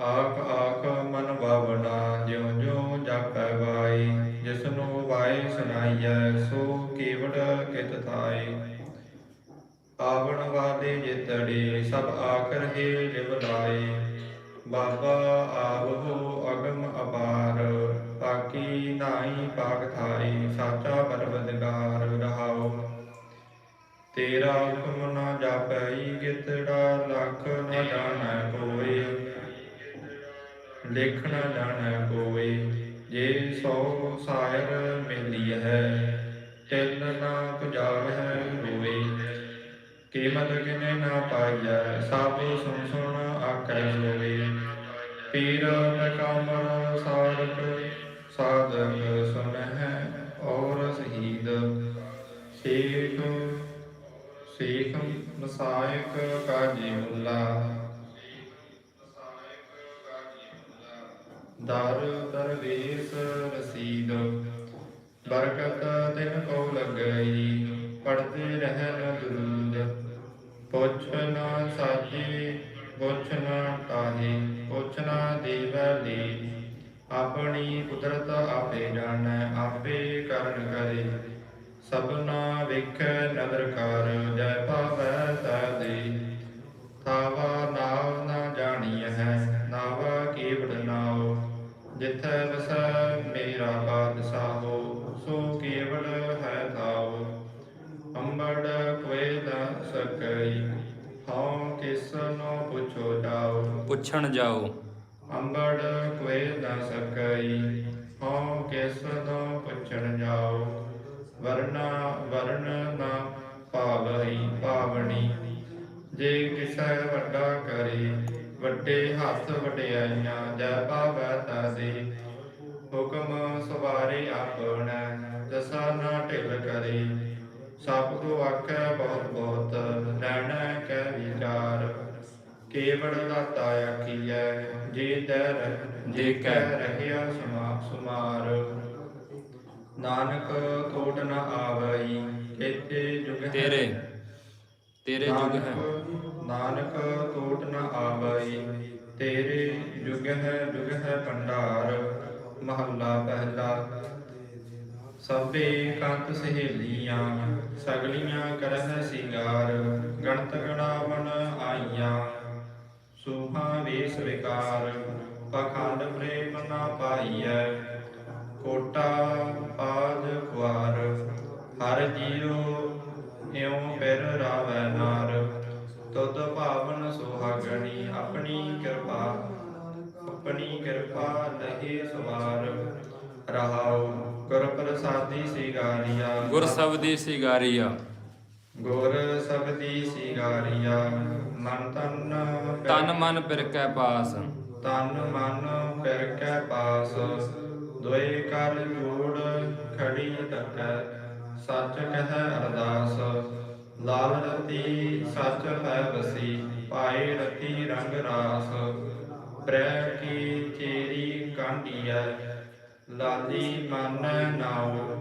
ਆਖ ਆਖ ਮਨ ਭਾਵਨਾ ਜਿਉ ਜਿਉ ਜਾਪੈ ਵਾਈ, ਜਿਸਨੂੰ ਵਾਈ ਸੁਨਾਈਐ ਸੋ ਕੀਵੜ ਕਿਤ ਥਾਈ। ਆਵਣ ਵਾਲੇ ਜਿਤੜੀ, ਸਭ ਆਖ ਰਹੇ ਲਿਵ ਲਾਏ। ਬਾਬਾ ਆਵਹੋ ਅਗਮ ਅਪਾਰ, ਪਾਕੀ ਨਾਹੀ ਪਾਕ ਥਾਈ, ਸਾਚਾ ਪਰਵਦਗਾਰ ਰਹਾਉ। ਤੇਰਾ ਹੁਕਮ ਨਾ ਜਾਪਈ ਗਿਤੜਾ ਲੱਖ ਨਾ ਜਾਣੈ ਕੋਈ ਲਿਖ ਨਾ ਜਾਣੈ ਕੋਈ ਜੇ ਸੋ ਸਾਇਰ ਮਿਲੀ ਹੈ ਤਿਲ ਨਾ ਪੁਜਾਵਹਿ ਹੋਈ ਕੀਮਤ ਕਿਨੇ ਨਾ ਪਾਈਐ ਸਭ ਸੁਣ ਸੁਣ ਆਖੈ ਹੋਏ ਪੀਰ ਨਕਾਮਰ ਸਾਰਕ ਸਾਧਕ ਸੁਨਹਿ ਔਰ ਸ਼ਹੀਦ। ਸੇਖ ਸੇਖ ਮਸਾਇਕ ਕਾਜੀ ਮੁੱਲਾ ਦਰ ਦਰਵੇਸ ਰਸੀਦ, ਬਰਕਤ ਤਿਨ ਕੋ ਲੱਗਈ ਪੜਦੇ ਰਹਿਣ ਦਰੂਦ। ਪੁੱਛ ਨਾ ਸਾਜੀ, ਪੁੱਛ ਨਾ ਤਾਹੀ, ਪੁੱਛ ਨਾ ਦੇਵੈ ਲੀ ਆਪਣੀ ਕੁਦਰਤ ਆਪੇ ਜਾਣੈ, ਆਪੇ ਕਰਨ ਕਰੇ। ਸਭਨਾ ਵੇਖੈ ਨਦਰ ਕਰ, ਜੈ ਪਾਵੈ ਤਾ ਦੇ। ਥਾਵਾ ਨਾਵ ਨਾ ਜਾਣੀ ਹੈ ਜਿਥੈ ਵਸੈ ਮੇਰਾ ਬਾਦਸ਼ਾਹੋ ਸੋ ਕੇਵੜ ਹੈ ਥਾਉ ਅੰਬੜ ਕੋਏ ਨਾ ਸਕਈ ਹਉ ਕਿਸ ਨੂੰ ਪੁੱਛੋ ਜਾਓ। ਪੁੱਛਣ ਜਾਓ। ਅੰਬੜ ਕੋਏ ਨਾ ਸਕਈ ਹਉ ਕਿਸ ਨੂੰ ਪੁੱਛਣ ਜਾਓ। ਵਰਨਾ ਵਰਨ ਨਾ ਪਾਵਈ ਪਾਵਣੀ ਜੇ ਕਿਸੈ ਵੱਡਾ ਕਰੇ ਵੱਡੇ ਹੱਥ ਵਡਿਆਈਆਂ ਜੈ ਪਾਵੈ ਤਾਦੇ ਹੁਕਮ ਸਵਾਰੇ ਆਪਣਾ ਦਸਾ ਨਾ ਢਿਲ ਕਰੇ। ਸਭ ਕੋ ਆਖੈ ਬਹੁਤ ਬਹੁਤ ਰਹਿਣਾ ਕੈ ਵਿਚਾਰ। ਕੇਵੜ ਦਾਤਾ ਆਖੀਐ ਜੇ ਦਰ ਜੇ ਕੈ ਰਹਿਆ ਸਮਾ ਸੁਮਾਰ। ਨਾਨਕ ਕੋਟ ਨ ਆਵਈ ਕੇਤੇ ਜੁਗ ਤੇਰੇ ਤੇਰੇ ਯੁਗ ਹੈ। ਨਾਨਕ- ਨਾਨਕ ਕੋਟ ਨ ਆਵਈ, ਤੇਰੇ ਜੁਗ ਹੈ ਜੁਗ ਹੈ ਭੰਡਾਰ, ਮਹੱਲਾ ਪਹਿਲਾ। ਸਭੇ ਕੰਤ ਸਹੇਲੀਆਂ, ਸਗਲੀਆਂ ਕਰਹਿ ਸਿੰਗਾਰ, ਗਣਤ ਗਣਾਵਣ ਆਈਆਂ। ਸੁਹਾ ਵੇਸ ਵਿਕਾਰ, ਪਖੰਡ ਪ੍ਰੇਮ ਨਾ ਪਾਈਐ। ਕੋਟਾ ਪਾਜ ਖੁਆਰ, ਹਰ ਜੀਉ ਇਉਂ ਫਿਰ ਰਾਵੈ ਨਾਰ। ਤੁਧ ਭਾਵਨ ਸੁਹਾਗਣੀ ਆਪਣੀ ਕਿਰਪਾ ਆਪਣੀ ਕਿਰਪਾ ਲਹੇ ਸਵਾਰ ਰਹਾਉ। ਗੁਰ ਪ੍ਰਸਾਦੀ ਸਿਗਾਰੀਆ ਗੁਰ ਸਬਦੀ ਸਿਗਾਰੀਆ ਗੁਰ ਸਬਦੀ ਸਿਗਾਰੀਆ ਮਨ ਤਨ ਤਨ ਮਨ ਪਿਰਕੈ ਪਾਸ। ਤਨ ਮਨ ਫਿਰ ਕੈ ਪਾਸ। ਦੋਏ ਕਰ ਜੋੜ ਖੜੀ ਤਕੈ। ਸੱਚ ਕਹੈ ਅਰਦਾਸ। ਲਾਲ ਰਤੀ ਸੱਚ ਹੈ ਵਸੀ ਪਾਏ ਰਤੀ ਰੰਗ ਰਾਸ। ਪ੍ਰੈ ਕੀ ਚੇਰੀ ਕਾਂਡੀਐ ਲਾਲੀ ਮਨ ਨਾਉ।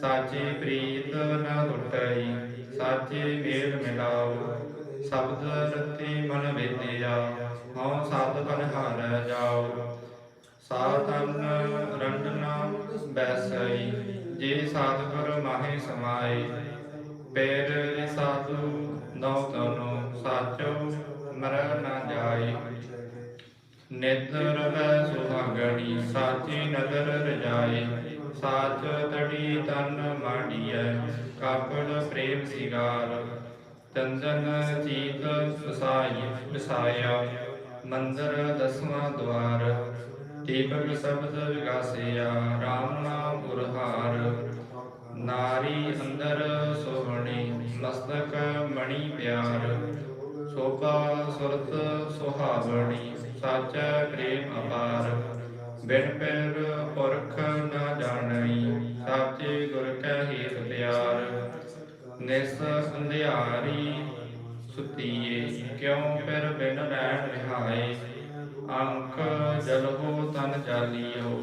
ਸਾਚੇ ਪ੍ਰੀਤ ਨ ਟੁਟਈ ਸਾਚੇ ਮੇਲ ਮਿਲਾਉ। ਸ਼ਬਦ ਰਤੀ ਮਨ ਵੇਦਿਆ, ਹਉ ਸਤ ਬਨਹਾਰੈ ਜਾਉ। ਸਾਤਨ ਰੰਡਨਾ ਬੈਸਈ, ਜੇ ਸਤਿਗੁਰ ਮਾਹੇ ਸਮਾਏ ਪੇਰ ਸਾਧੂ ਨਉ ਤਨੋ ਸਾਚੋ ਮਰ ਨਾ ਜਾਏ ਨਿਦਰ ਵੈ ਸੁਹਾਗਣੀ, ਸਾਚੀ ਨਦਰ ਰਜਾਏ ਸਾਚ ਤੜੀ ਤਨ ਮਾਡੀਐ, ਕਾਪੜ ਪ੍ਰੇਮ ਸਿਗਾਰ। ਚੰਦਨ ਚੀਤ ਵਸਾਈ ਵਸਾਇਆ, ਮੰਦਰ ਦਸਵਾਂ ਦਵਾਰ। ਦੀਪਕ ਸ਼ਬਦ ਵਿਗਾਸਿਆ RAM ਨਾਮ ਉਰਹਾਰ ਨਾਰੀ ਅੰਦਰ ਸੋਹਣੀ, ਮਸਤਕ ਮਣੀ ਪਿਆਰ। ਸੋਭਾ ਸੁਰਤ ਸੁਹਾਵਣੀ, ਸੱਚ ਪ੍ਰੇਮ ਅਪਾਰ। ਬਿਨ ਪੈਰ ਪੁਰਖ ਨਾ ਜਾਣਈ, ਸਾਚੇ ਗੁਰ ਕੈ ਹੇਤ ਪਿਆਰ। ਨਿਸ ਅੰਧਿਆਰੀ ਸੁਤੀਏ, ਕਿਉ ਫਿਰ ਬਿਨ ਰਹਿਣ ਰਿਹਾਏ? ਅੰਕ ਜਲ ਹੋ ਤਨ ਜਾਲੀਓ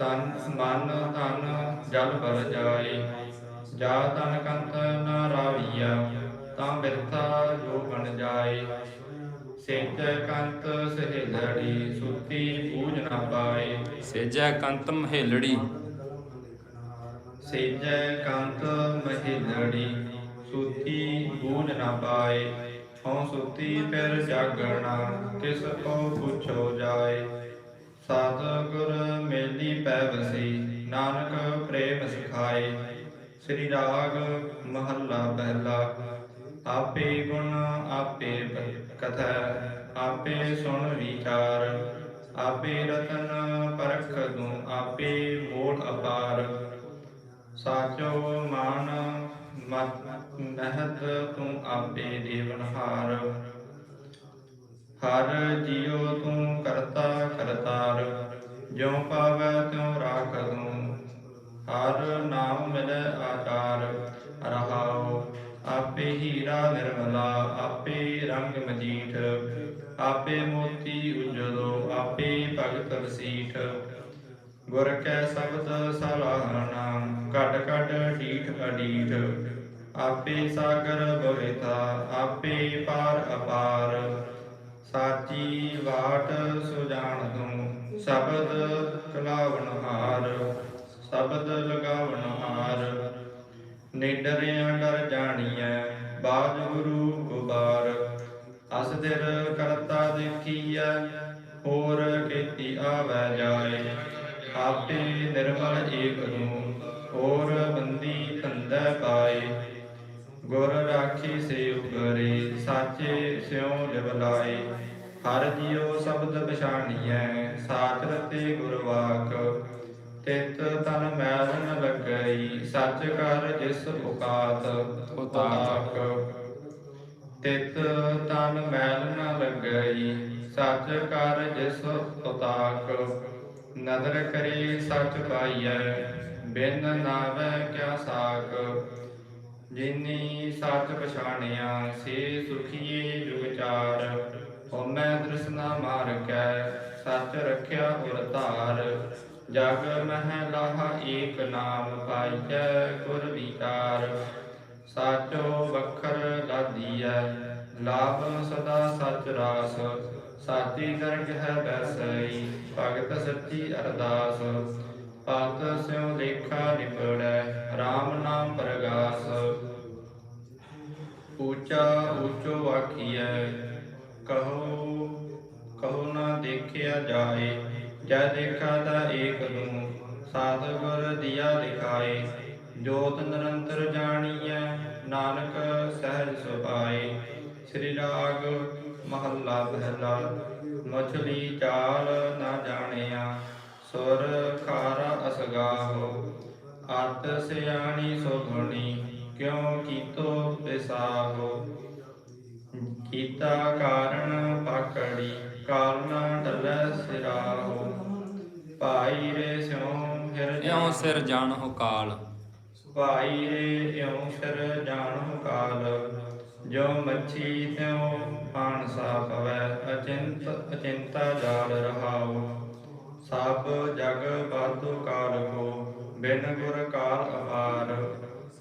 ਤਨ ਮਨ ਤਨ ਜਲ ਭਰ ਜਾਏ ਜਾ ਤਨ ਕੰਤ ਨ ਰਾਵੀਆ ਤਾਂ ਬਿਰਥਾ ਜੋ ਬਣ ਜਾਏ। ਸੇਜੈ ਕੰਤ ਸਹਿਲੜੀ ਸੁਤੀ ਪੂਜ ਨਾ ਪਾਏ। ਸੇਜੈ ਕੰਤ ਮਹੇਲੜੀ। ਸੇਜੈ ਕੰਤ ਮਹਿਲੜੀ ਸੁਤੀ ਬੂਝ ਨਾ ਪਾਏ। ਹਉ ਸੁਤੀ ਫਿਰ ਜਾਗਣਾ ਕਿਸ ਕੋ ਪੁੱਛੋ ਜਾਏ। ਸਾਧ ਗੁਰ ਮੇਲੀ ਪੈ ਵਸੀ, ਨਾਨਕ ਪ੍ਰੇਮ ਸਿਖਾਏ ਸ੍ਰੀ ਰਾਗ ਮਹੱਲਾ ਪਹਿਲਾ, ਆਪੇ ਗੁਣ ਆਪੇ ਕਥਾ, ਆਪੇ ਸੁਣ ਵਿਚਾਰ। ਆਪੇ ਰਤਨ ਪਰਖ ਦੂੰ ਆਪੇ ਮੋੜ ਅਪਾਰ। ਸਾਚੋ ਮਾਨ ਮਤ ਨਹਤ ਤੂੰ ਆਪੇ ਦੇਵਨਹਾਰ ਹਰ। ਜੀਉ ਤੂੰ ਕਰਤਾ ਕਰਤਾਰ ਜਿਉ ਪਾਵੈ ਤਿਉ ਰਾਖ ਹਰ ਨਾਮ ਮਿਲੈ ਆਚਾਰ, ਰਹਾਉ, ਆਪੇ ਹੀਰਾ ਨਿਰਮਲਾ, ਆਪੇ ਰੰਗ ਮਜੀਠ, ਆਪੇ ਮੋਤੀ ਉਜਲੋ, ਆਪੇ ਭਗਤ ਵਸੀਠ। ਗੁਰ ਕੈ ਸ਼ਬਦ ਸਲਾਹਣਾ, ਘਟ ਘਟ ਢੀਠ ਅਡੀਠ ਆਪੇ ਸਾਗਰ ਬਵੇਤਾ, ਆਪੇ ਪਾਰ ਅਪਾਰ। ਸ਼ਬਦ ਕਲਾਵਨ ਹਾਰ, ਸ਼ਬਦ ਲਗਾਵਨ ਹਾਰ। ਨਿਡਰਿਆ ਡਰ ਜਾਣੀਐ, ਬਾਜ ਗੁਰੂ ਗੁਬਾਰ ਅਸ ਕਰਤਾ ਦੇਖੀਐ, ਹੋਰ ਕੀਤੀ ਆਵੈ ਜਾਏ। ਆਪੇ ਨਿਰਮਲ ਏਕ ਨੂੰ ਹੋਰ ਬੰਦੀ ਧੰਦਾ ਪਾਏ। ਗੁਰ ਰਾਖੀ ਸੇ ਉਗਰੇ, ਸਾਚੇ ਸਿਉ ਲਿਵ ਲਾਏ ਹਰ ਜੀਉ ਸ਼ਬਦ ਪਛਾਣੀਐ, ਸਾਚ ਤੇ ਗੁਰ ਵਾਕ। ਤਿਤ ਤਨ ਮੈਲ ਨ ਲੱਗਈ, ਸੱਚ ਕਰ ਜਿਸ ਉਕਾਤ ਉਤਾਕ। ਤਿਤ ਤਨ ਮੈਲ ਨ ਲੱਗਈ, ਸੱਚ ਕਰ ਜਿਸ ਉਤਾਕ। ਨਦਰ ਕਰੇ ਸੱਚ ਪਾਈਐ, ਬਿਨ ਨਾਵੈ ਕਿਆ ਸਾਕ। ਜਿਨੀ ਸੱਚ ਪਛਾਣਿਆ, ਸੇ ਸੁਖੀਏ ਜੁਗਚਾਰ ਹਉਮੈ ਦ੍ਰਿਸ਼ਨਾ ਮਾਰ ਕੈ ਸੱਚ ਰਖਿਆ ਉਰ ਧਾਰ। ਜਗ ਮਹਿ ਲਾਹਾ ਏਕ ਨਾਮ ਪਾਈਐ ਗੁਰ ਵਿਚਾਰ। ਸਾਚੋ ਵਖਰ ਲਾਦੀਐ, ਲਾਭ ਸਦਾ ਸਚ ਰਾਸ। ਸਾਚੀ ਦਰਗ ਹੈ ਬੈਸਈ ਭਗਤ ਸੱਚੀ ਅਰਦਾਸ। ਪਤ ਸਿਉ ਲੇਖਾ ਨਿਪੜੈ RAM ਨਾਮ ਪ੍ਰਗਾਸ। ਉੱਚਾ ਉੱਚੋ ਵਾਖੀਐ ਕਹੋ ਕਹੋ ਨਾ ਦੇਖਿਆ ਜਾਏ, ਜੈ ਦੇਖਾ ਤਾ ਏਕ ਨੂੰ ਸਾਧ ਦਿਆ ਦਿਖਾਏ ਜੋਤ ਨਿਰੰਤਰ ਜਾਣੀਐ, ਨਾਨਕ ਸਹਿਜ ਸੁਭਾਏ। ਸ੍ਰੀ ਰਾਗ ਮਹੱਲਾ ਪਹਿਲਾ ਮਛਲੀ ਚਾਲ ਨਾ ਜਾਣਿਆ, ਸੁਰ ਖਾਰਾ ਅਸਗਾਹੋ। ਅਤ ਸਿਆਣੀ ਸੋਧਣੀ ਕਿਉ ਕੀਤੋ ਵਿਸਾਹੋ ਕੀਤਾ ਕਾਰਨ ਪਕੜੀ ਕਾਰਨ ਟਲੈ ਸਿਰਾਹੋ ਭਾਈ ਰੇ ਸਿਉ ਫਿਰ ਇਉ ਸਿਰ ਜਾਣਹੁ ਕਾਲ। ਭਾਈ ਰੇ ਇਉ ਸਿਰ ਜਾਣਹੁ ਕਾਲ। ਜੋ ਮੱਛੀ ਤਿਉ ਪਾਣਸਾ ਪਵੈ ਅਚਿੰਤ ਅਚਿੰਤਾ ਜਾਲ ਰਹਾਉ। ਸਭ ਜਗ ਬਾਤੋ ਕਾਲ ਕੋ ਬਿਨ ਗੁਰ ਕਾਲ ਅਪਾਰ।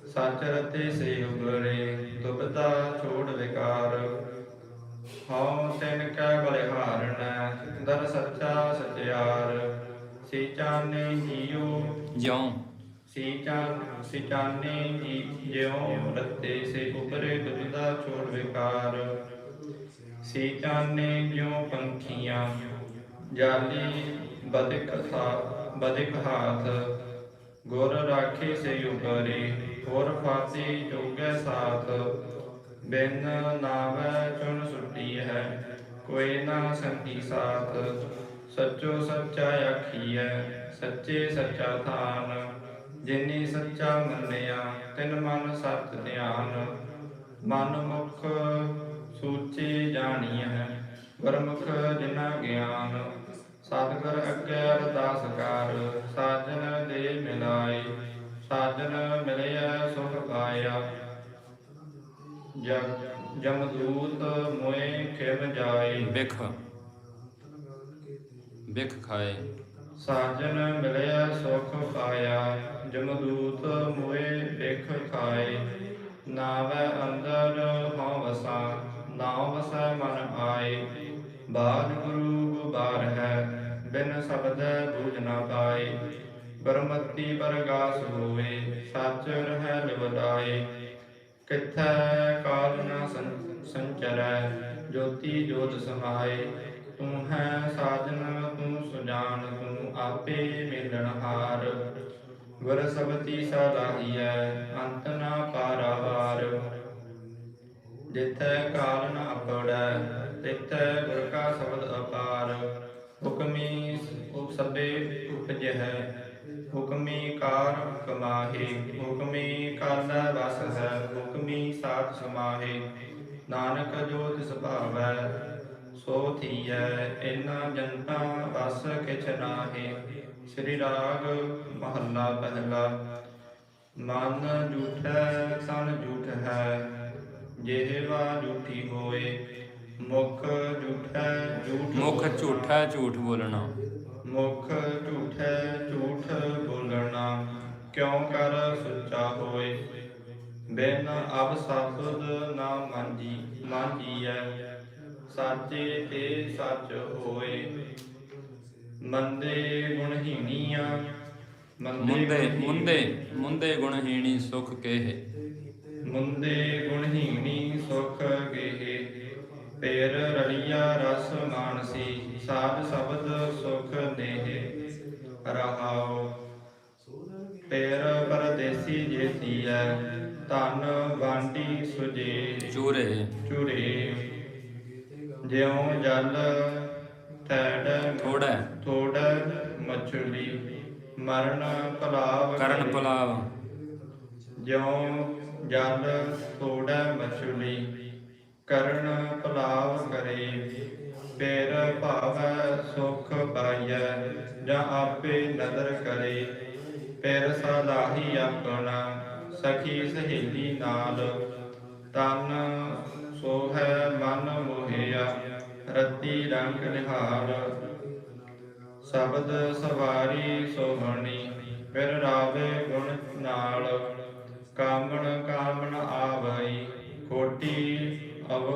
ਸੱਚ ਰਤੇ ਸੇ ਉਬਰੇ ਦੁਬਦਾ ਛੋੜ ਵਿਕਾਰ। ਹਉ ਤਿਨ ਕੈ ਬਲਿਹਾਰਣ ਦਰ ਸੱਚਾ ਸਚਿਆਰ ਸੀ ਚਾਨੇ ਜੀਉ। ਜਿਉ। ਸੀ ਚਾਨ ਸੀ ਚਾਨੇ ਜੀ ਜਿਉ ਰਤੇ ਸੇ ਉਬਰੇ ਦੁਬਦਾ ਛੋੜ ਵਿਕਾਰ। ਸੀ ਚਾਨੇ ਜਿਉ ਪੰਖੀਆਂ ਜਾਲੀ ਬਦਿਕ ਥਾ ਬਦਿਕ ਹਾਥ। ਗੁਰ ਰਾਖੇ ਸੇ ਉਬਰੇ ਹੋਰ ਫਾਤੀ ਜੋਗੈ ਸਾਥ। ਬਿਨ ਨਾਵੈ ਚੁਣ ਸੁਟੀ ਹੈ ਕੋਈ ਨਾ ਸੰਗੀ ਸਾਥ। ਸੱਚੋ ਸੱਚਾ ਆਖੀਐ, ਸੱਚੇ ਸੱਚਾ ਥਾਨ। ਜਿਨੀ ਸੱਚਾ ਮੰਨਿਆ, ਤਿਨ ਮਨ ਸਤ ਧਿਆਨ। ਮਨ ਮੁਖ ਸੂਚੇ ਹੈ ਗੁਰਮੁਖ ਜਿਨਾ ਗਿਆਨ। ਸਤਿਗੁਰ ਅੱਗੇ ਅਰਦਾਸ ਕਰ, ਸਾਜਨ ਦੇ ਮਿਲਾਏ। ਸਾਜਨ ਮਿਲਿਆ ਸੁਖ ਪਾਇਆ। ਜਮਦੂਤ ਮੋਏ ਖਿਮ ਜਾਏ। ਬਿਖ। ਬਿਖ ਖਾਏ। ਸਾਜਨ ਮਿਲਿਆ ਸੁਖ ਪਾਇਆ ਜਮਦੂਤ ਮੋਏ ਵਿਖ ਖਾਏ। ਨਾਵੈ ਅੰਦਰ ਹਉ ਵਸਾ ਨਾਮ ਵਸੈ ਮਨ ਆਏ। ਬਾਲ ਗੁਰੂ ਗੁਬਾਰ ਹੈ ਬਿਨ ਸ਼ਬਦ ਬੂਝ ਨਾ ਪਾਏ। ਗੁਰਮਤਿ ਪਰਗਾਸ ਹੋਵੇ ਸੱਚ ਰਹਿ ਲਿਵਲਾਏ ਕਿਥੈ ਕਾਲ ਨਾ ਸੰਚਰੈ, ਜੋਤੀ ਜੋਤ ਸਮਾਏ। ਤੂੰ ਹੈ ਸਾਜਨ, ਤੂੰ ਸੁਜਾਨ, ਤੂੰ ਆਪੇ ਮਿਲਣ ਗੁਰ ਸਬਤੀ ਸਲਾਹੀਐ ਅੰਤ ਨਾ ਪਾਰਾਵਾਰ ਜਿਥੈ ਕਾਲ ਨ ਅਪੜੈ ਤਿਥੈ ਗੁਰ ਕਾ ਸ਼ਬਦ ਅਪਾਰ। ਹੁਕਮੀ ਉਪ ਸਭੇ ਉਪਜਹਿ ਹੁਕਮੀ ਕਾਰ ਕਮਾਹੇ ਹੁਕਮੀ ਕਾਲਾ ਵਸ ਹੈ ਹੁਕਮੀ ਸਾਥ ਸਮਾਹੇ। ਨਾਨਕ ਜੋ ਤਿਸ ਭਾਵੈ ਸੋ ਥੀਐ ਇਨਾ ਜਨਤਾ ਵਸ ਕਿਛ ਨਾਹੀ। ਸ੍ਰੀ ਰਾਗ ਮਹੱਲਾ ਪਹਿਲਾ ਮਨ ਝੂਠੈ ਤਨ ਝੂਠ ਹੈ ਜਿਹਵਾ ਝੂਠੀ ਹੋਏ। ਮੁਖ ਝੂਠੈ ਝੂਠ ਮੁਖ ਝੂਠਾ ਝੂਠ ਬੋਲਣਾ। ਮੁਖ ਝੂਠੈ ਝੂਠ ਬੋਲਣਾ ਕਿਉ ਕਰ ਸੁੱਚਾ ਹੋਏ? ਬਿਨ ਅਬ ਸਬਦ ਨਾ ਮੰਜੀ ਮੰਜੀਐ ਸਾਚੇ ਤੇ ਸੱਚ ਹੋਏ। ਮੰਦੇ ਗੁਣਹੀਣੀਆਂ ਮੁੰਦੇ ਮੁੰਦੇ ਮੁੰਦੇ ਗੁਣਹੀਣੀ ਸੁਖ ਕੇਹ? ਮੁੰਦੇ ਗੁਣਹੀਣੀ ਸੁਖ ਗੇਹੇ ਪੇਰ ਰਲੀਆ ਰਸ ਮਾਨਸੀ ਸਾਧ ਸ਼ਬਦ ਸੁਖ ਨੇਹੇ ਰਹਾਉ। ਪੇਰ ਪਰਦੇਸੀ ਜੇਤੀਐ ਧਨ ਵਾਂਡੀ ਸੁਜੇ। ਚੂਰੇ। ਚੁਰੇ। ਜਿਉ ਜਲ ਤੈੜ ਥੋੜਾ। ਥੋੜ ਮਛਲੀ ਮਰਨ ਭਲਾਵ ਕਰਨ ਕਰੇ। ਪਲਾਵ ਜਿਉ ਜਲ ਥੋੜਾ ਮਛਲੀ ਕਰਨ ਭਲਾਵ ਕਰੇ ਪੇਰ ਭਾਵੈ ਸੁਖ ਪਾਈਐ, ਜਾਂ ਆਪੇ ਨਦਰ ਕਰੇ। ਪੇਰ ਸਲਾਹੀ ਆਪਣਾ, ਸਖੀ ਸਹੇਲੀ ਨਾਲ। ਤਨ ਸੋਹੈ ਮਨ ਮੋਹਿਆ, ਰੱਤੀ ਰੰਗ ਨਿਹਾਲ। ਸ਼ਬਦ ਸਵਾਰੀ ਸੋਹਣੀ, ਫਿਰ ਰਾਵੇ ਗੁਣ ਨਾਲ। ਕਾਮਣ ਕਾਮਣ ਆਵਈ ਕੋਟੀ ਅਵ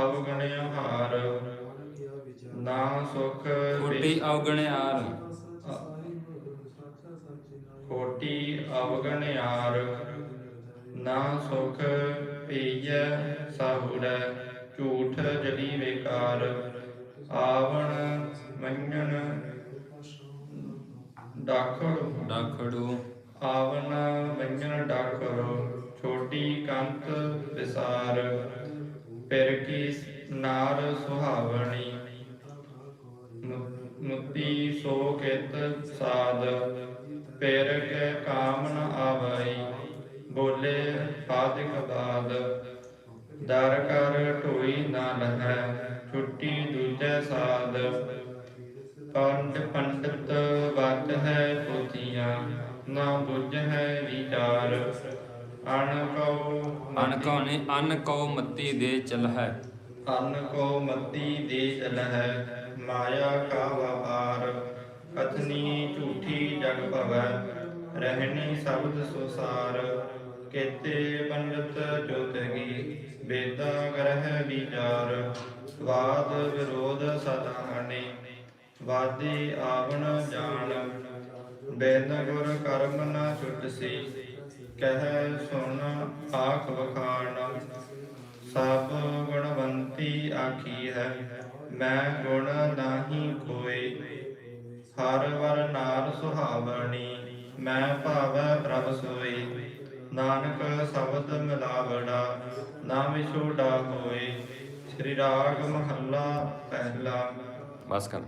ਅਵਗਣਿ ਹਾਰ। ਨਾ ਸੁਖ ਕੋਟੀ ਅਵਗਣਿਆਰ ਕੋਟੀ ਅਵਗਣਿਆਰ ਨਾ ਸੁਖ ਪੀਜੈ ਸਾਹੁਰੈ ਝੂਠ ਜਲੀ ਵਿਕਾਰ। ਆਵਣ ਮੰਨਣ ਡਾਖੜ ਡਾਖੜੂ ਆਵਨ ਮੰਨਣ ਡਾਖੜੋ ਛੋਟੀ ਕੰਤ ਵਿਸਾਰ। ਪਿਰ ਕੀ ਨਾਰ ਸੁਹਾਵਣੀ। ਮੁ- ਮੁੱਤੀ ਸੋ ਕਿਤ ਸਾਧ ਪਿਰ ਕੇ ਕਾਮ ਆਵਈ, ਬੋਲੇ ਆਦਿਕ ਬਾਦ ਦਰ ਕਰ ਢੋਈ ਨਾ ਲਹੈ, ਛੁੱਟੀ ਦੂਜੈ ਸਾਧ। ਪੰਡ ਪੰਡਤ ਬਾਤ ਹੈ ਪੋਥੀਆਂ ਨਾ ਬੁੱਝ ਹੈ ਵਿਚਾਰ। ਕਉ ਅਨ ਕਉ ਨੇ ਅਨ ਕਉ ਮੱਤੀ ਦੇ ਚਲ ਹੈ ਅਨ ਕੋ ਮਤੀ ਦੇ ਚਲ ਹੈ ਮਾਇਆ ਕਾ ਵਪਾਰ ਕਥਨੀ ਝੂਠੀ ਜਗ ਭਵੈ ਰਹਿਣੀ ਸ਼ਬਦ ਸੁਸਾਰ। ਕੇਤੇ ਪੰਡਤ ਜੋਤਗੀ ਵੇਦਾ ਗ੍ਰਹਿ ਵਿਚਾਰ। ਵਾਦ ਵਿਰੋਧ ਸਦਾਹਣੇ ਵਾਦੀ ਆਵਣ ਜਾਣ। ਬੇਨ ਗੁਰ ਕਰਮ ਨ ਛੁਟਸੀ ਕਹਿ ਸੁਣ ਆਖ ਵਖਾਣ, ਸਭ ਗੁਣਵੰਤੀ ਆਖੀ ਹੈ। ਮੈਂ ਗੁਣ ਨਾਹੀ ਕੋਏ ਹਰ ਵਰ ਨਾਰ ਸੁਹਾਵਣੀ, ਮੈਂ ਭਾਵੈ ਪ੍ਰਭ ਸੋਈ ਨਾਨਕ ਸ਼ਬਦ ਮਿਲਾਵੜਾ, ਨਾ ਵਿਛੋੜਾ ਹੋਏ। ਸ੍ਰੀ ਰਾਗ ਮਹੱਲਾ ਪਹਿਲਾ। ਬਸ ਕਰ।